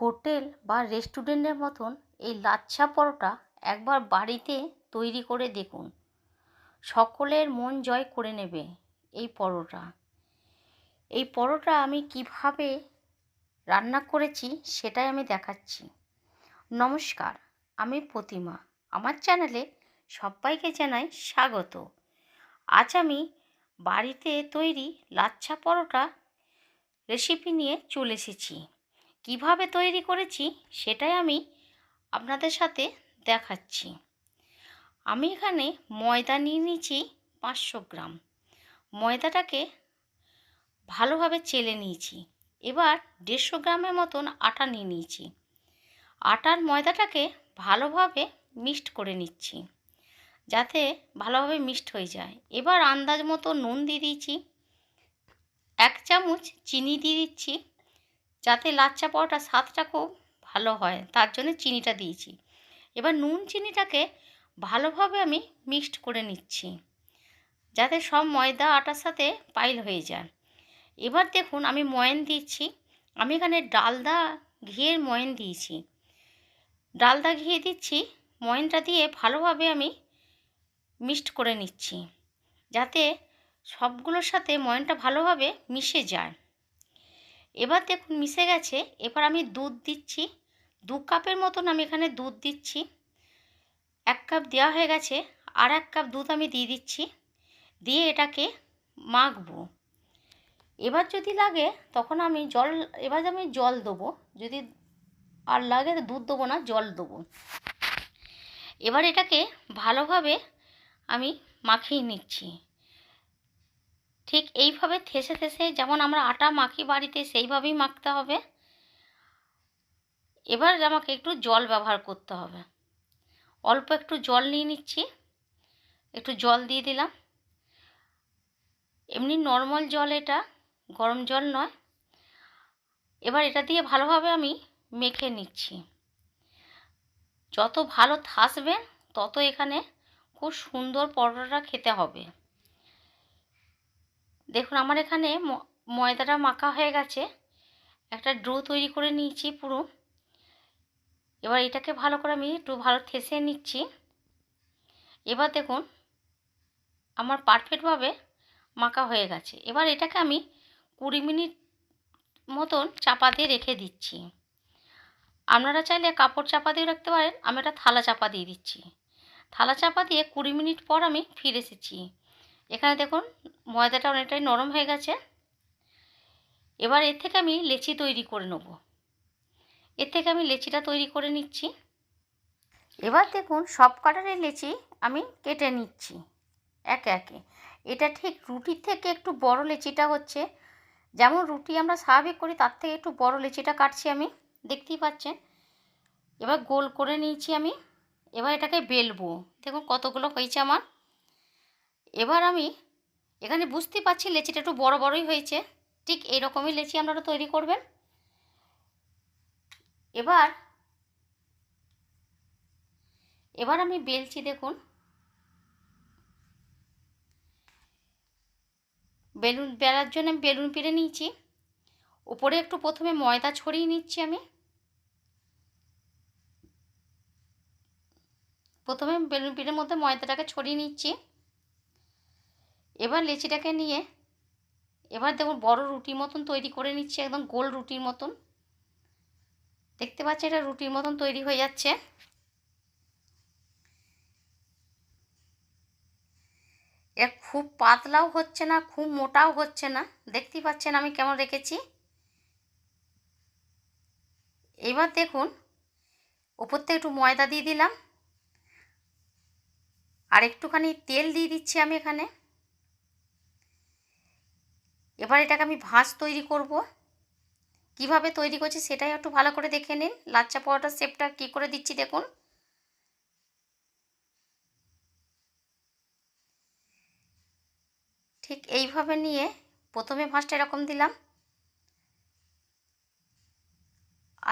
Hotel বা রেস্টুরেন্টের মতন এই লাচ্ছা পরোটা একবার বাড়িতে তৈরি করে দেখুন। সকলের মন জয় করে নেবে এই পরোটা। এই পরোটা আমি কীভাবে রান্না করেছি সেটাই আমি দেখাচ্ছি। নমস্কার, আমি প্রতিমা। আমার চ্যানেলে সবাইকে জানাই স্বাগত। আজ আমি বাড়িতে তৈরি লাচ্ছা পরোটা রেসিপি নিয়ে চলে এসেছি। কীভাবে তৈরি করেছি সেটাই আমি আপনাদের সাথে দেখাচ্ছি। আমি এখানে ময়দা নিয়ে নিয়েছি পাঁচশো গ্রাম। ময়দাটাকে ভালোভাবে চেলে নিয়েছি। এবার দেড়শো গ্রামের মতন আটা নিয়ে নিয়েছি। আটার ময়দাটাকে ভালোভাবে মিক্সড করে নিচ্ছি যাতে ভালোভাবে মিক্সড হয়ে যায়। এবার আন্দাজ মতো নুন দিয়ে দিয়েছি। এক চামচ চিনি দিয়ে দিচ্ছি। যাতে লাচ্চা পরোটা স্বাদটা খুব ভালো হয়, তার জন্য চিনিটা দিয়েছি। এবার নুন চিনিটাকে ভালোভাবে আমি মিক্সড করে নিচ্ছি, যাতে সব ময়দা আটার সাথে পাইল হয়ে যায়। এবার দেখুন আমি ময়ন দিচ্ছি, আমি এখানে ডালদা ঘিয়ের ময়ন দিয়েছি। ডালদা ঘিয়ে দিচ্ছি, ময়নটা দিয়ে ভালোভাবে আমি মিক্সড করে নিচ্ছি, যাতে সবগুলোর সাথে ময়নটা ভালোভাবে মিশে যায়। এবার দেখুন মিশে গেছে। এবার আমি দুধ দিচ্ছি। দু কাপের মতন আমি এখানে দুধ দিচ্ছি। এক কাপ দেওয়া হয়ে গেছে। আর এক কাপ দুধ আমি দিয়ে দিচ্ছি। দিয়ে এটাকে মাখবো। এবার যদি লাগে তখন আমি জল, এবার আমি জল দেবো। যদি আর লাগে দুধ দেবো না, জল দেবো। এবার এটাকে ভালোভাবে আমি মাখিয়ে নিচ্ছি। ঠিক এইভাবে থেসে থেসে যেমন আমরা আটা মাখি বাড়িতে, সেইভাবেই মাখতে হবে। এবার আমাকে একটু জল ব্যবহার করতে হবে। অল্প একটু জল নিয়ে নিচ্ছি। একটু জল দিয়ে দিলাম। এমনি নর্মাল জল এটা, গরম জল নয়। এবার এটা দিয়ে ভালোভাবে আমি মেখে নিচ্ছি। যত ভালো থাসবে, তত এখানে খুব সুন্দর পরোটাটা খেতে হবে। দেখুন, আমার এখানে ময়দাটা মাখা হয়ে গেছে। একটা ড্রো তৈরি করে নিয়েছি পুরো। এবার এটাকে ভালো করে আমি একটু ভালো থেসে নিচ্ছি। এবার দেখুন, আমার পারফেক্টভাবে মাখা হয়ে গেছে। এবার এটাকে আমি কুড়ি মিনিট মতন চাপা দিয়ে রেখে দিচ্ছি। আপনারা চাইলে কাপড় চাপা দিয়ে রাখতে পারেন। আমি একটা থালা চাপা দিয়ে দিচ্ছি। থালা চাপা দিয়ে কুড়ি মিনিট পর আমি ফিরে এসেছি। এখানে দেখুন, ময়দাটা অনেকটাই নরম হয়ে গেছে। এবার এর থেকে আমি লেচি তৈরি করে নেব। এর থেকে আমি লেচিটা তৈরি করে নিচ্ছি। এবার দেখুন, সব কাটারের লেচি আমি কেটে নিচ্ছি, একে একে। এটা ঠিক রুটির থেকে একটু বড় লেচিটা হচ্ছে। যেমন রুটি আমরা স্বাভাবিক করি, তার থেকে একটু বড় লেচিটা কাটছি আমি, দেখতেই পাচ্ছেন। এবার গোল করে নিয়েছি আমি। এবার এটাকে বেলবো। দেখুন কতগুলো হয়েছে আমার। এবার আমি এখানে বুঝতে পারছি লেচিটা একটু বড় বড়ই হয়েছে। ঠিক এই রকমই লেচি আপনারা তৈরি করবেন। এবার এবার আমি বেলছি দেখুন। বেলুন বেড়ার জন্য আমি বেলুন পেরে নিয়েছি। উপরে একটু প্রথমে ময়দা ছড়িয়ে নিচ্ছি আমি। প্রথমে বেলুন পিঠের মধ্যে ময়দাটাকে ছড়িয়ে নিচ্ছি। এবার লেচিটাকে নিয়ে এবার দেখুন বড় রুটির মতন তৈরি করে নিচ্ছি, একদম গোল রুটির মতন। দেখতে পাচ্ছি এটা রুটির মতন তৈরি হয়ে যাচ্ছে। এ খুব পাতলাও হচ্ছে না, খুব মোটাও হচ্ছে না। দেখতেই পাচ্ছেন আমি কেমন রেখেছি। এবার দেখুন, ওপর থেকে একটু ময়দা দিয়ে দিলাম। আর একটুখানি তেল দিয়ে দিচ্ছি আমি এখানে। এবার এটাকে আমি ভাঁজ তৈরি করব। কীভাবে তৈরি করছি সেটাই একটু ভালো করে দেখে নিন। লাচ্চা পরোটার শেপটা কী করে দিচ্ছি দেখুন। ঠিক এইভাবে নিয়ে প্রথমে ভাঁজটা এরকম দিলাম।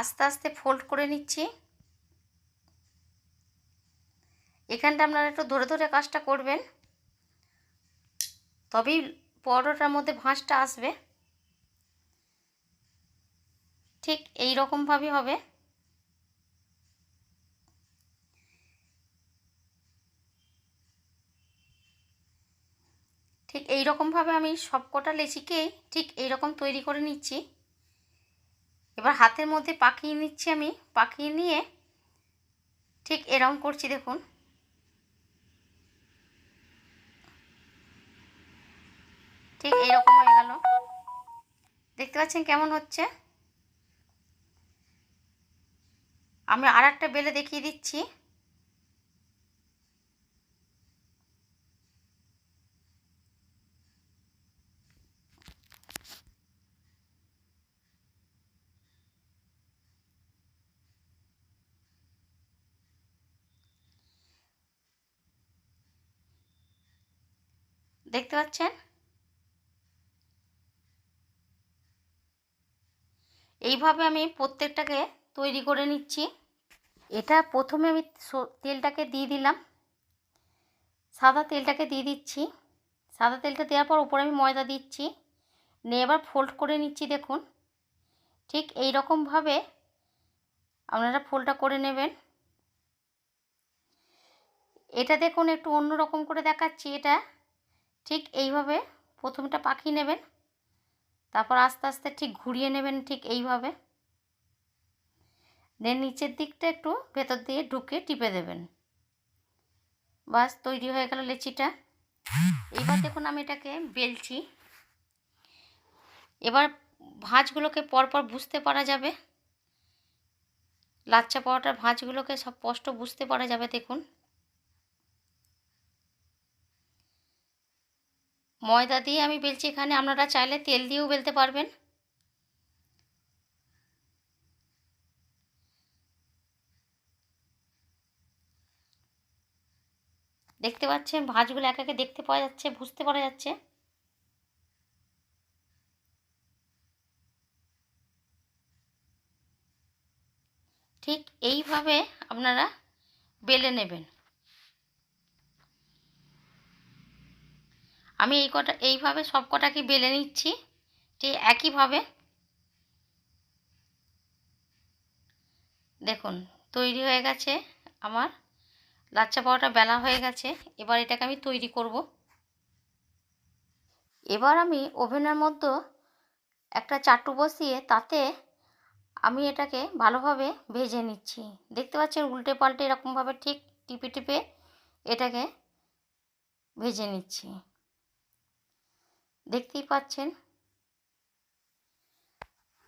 আস্তে আস্তে ফোল্ড করে নিচ্ছি। এখানটা আপনারা একটু ধরে ধরে কাজটা করবেন। তবেই পরোটার মধ্যে ভাঁজটা আসবে। ঠিক এই রকমভাবে হবে। ঠিক এই রকমভাবে আমি সব কটা লেচিকেই ঠিক এই রকম তৈরি করে নিচ্ছি। এবার হাতের মধ্যে পাকিয়ে নিচ্ছি আমি। পাকিয়ে নিয়ে ঠিক এরকম করছি, দেখুন। ঠিক এইরকম হয়ে গেল। দেখতে পাচ্ছেন কেমন হচ্ছে? আমি আর একটা বেলে দেখিয়ে দিচ্ছি। দেখতে পাচ্ছেন? এইভাবে আমি প্রত্যেকটাকে তৈরি করে নিচ্ছি। এটা প্রথমে আমি তেলটাকে দিয়ে দিলাম। সাদা তেলটাকে দিয়ে দিচ্ছি। সাদা তেলটা দেওয়ার পর উপরে আমি ময়দা দিচ্ছি। নিয়ে এবার ফোল্ড করে নিচ্ছি, দেখুন। ঠিক এই রকমভাবে আপনারা ফোল্ডটা করে নেবেন। এটা দেখুন একটু অন্য রকম করে দেখাচ্ছি এটা। ঠিক এইভাবে প্রথমটা পাখি নেবেন। তারপর আস্তে আস্তে ঠিক ঘুরিয়ে নেবেন ঠিক এইভাবে। দেন নিচের দিকটা একটু ভেতর দিয়ে ঢুকে টিপে দেবেন। বাস, তৈরি হয়ে গেল লেচিটা। এবার দেখুন আমি এটাকে বেলছি। এবার ভাঁজগুলোকে পরপর বুঝতে পারা যাবে। লাচ্চা পাওয়াটার ভাঁজগুলোকে সব স্পষ্ট বুঝতে পারা যাবে, দেখুন। ময়দা দিয়ে আমি বেলছি এখানে। আপনারা চাইলে তেল দিয়েও বেলতে পারবেন। দেখতে পাচ্ছেন, ভাঁজগুলো এক একে দেখতে পাওয়া যাচ্ছে, বুঝতে পারা যাচ্ছে। ঠিক এইভাবে আপনারা বেলে নেবেন। আমি এই কটা, এইভাবে সব কটাকে বেলে নিচ্ছি, ঠিক একইভাবে। দেখুন, তৈরি হয়ে গেছে আমার, লাচ্চা পাওয়াটা বেলা হয়ে গেছে, এবার এটাকে আমি তৈরি করব। এবার আমি ওভেনের মধ্যে একটা চাটু বসিয়ে তাতে আমি এটাকে ভালোভাবে ভেজে নিচ্ছি। দেখতে পাচ্ছেন উল্টে পাল্টে এরকমভাবে ঠিক টিপে টিপে এটাকে ভেজে নিচ্ছি। দেখতেই পাচ্ছেন?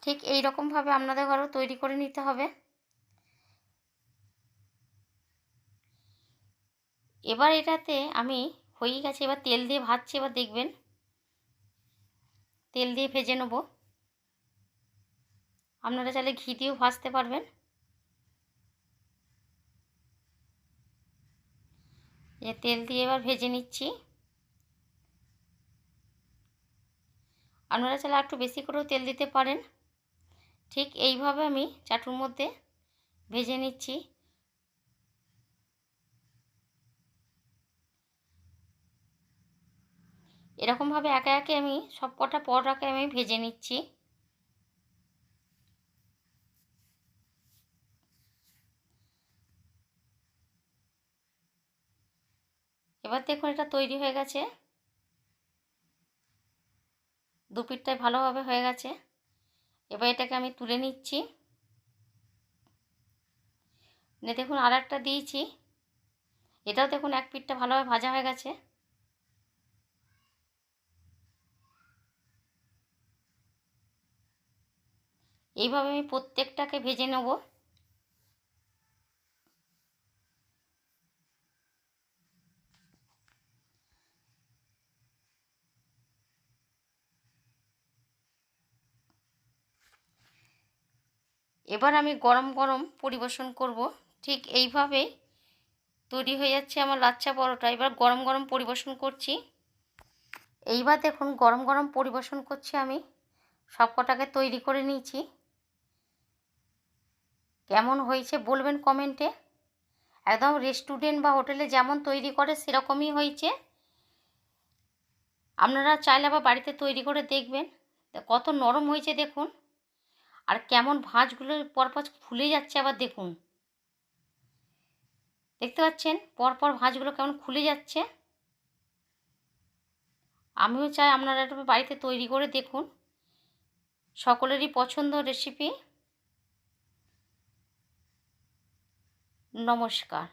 ঠিক এই রকমভাবে আপনাদের ঘরেও তৈরি করে নিতে হবে। এবার এটাতে আমি হয়ে গেছে, এবার তেল দিয়ে ভাজছি, এবার দেখবেন। তেল দিয়ে ভেজে নেব। আপনারা চাইলে ঘি দিয়েও ভাজতে পারবেন। তেল দিয়ে এবার ভেজে নিচ্ছি। আপনারা চাইলে একটু বেশি করেও তেল দিতে পারেন। ঠিক এইভাবে আমি চাটুর মধ্যে ভেজে নিচ্ছি। এরকমভাবে একে একে আমি সব কটা পরোটাকে আমি ভেজে নিচ্ছি। এবার দেখুন এটা তৈরি হয়ে গেছে। দু পিঠটাই ভালোভাবে হয়ে গেছে। এবার এটাকে আমি তুলে নিচ্ছি। দেখুন আর একটা দিয়েছি। এটাও দেখুন এক পিঠটা ভালোভাবে ভাজা হয়ে গেছে। এইভাবে আমি প্রত্যেকটাকে ভেজে নেব। এবার আমি গরম গরম পরিবেশন করব। ঠিক এইভাবেই তৈরি হয়ে যাচ্ছে আমার লাচ্ছা পরোটা। এবার গরম গরম পরিবেশন করছি। এইবার দেখুন গরম গরম পরিবেশন করছি আমি। সব কটাকে তৈরি করে নিয়েছি। কেমন হয়েছে বলবেন কমেন্টে একদম রেস্টুরেন্ট বা হোটেলে যেমন তৈরি করে সেরকমই হয়েছে। আপনারা চাইলে আবার বাড়িতে তৈরি করে দেখবেন। কত নরম হয়েছে দেখুন। আর কেমন ভাঁজগুলো পরপর খুলে যাচ্ছে আবার দেখুন। দেখতে পাচ্ছেন? পরপর ভাঁজগুলো কেমন খুলে যাচ্ছে। আমিও চাই আপনারা একটু বাড়িতে তৈরি করে দেখুন। সকলেরই পছন্দ রেসিপি নমস্কার।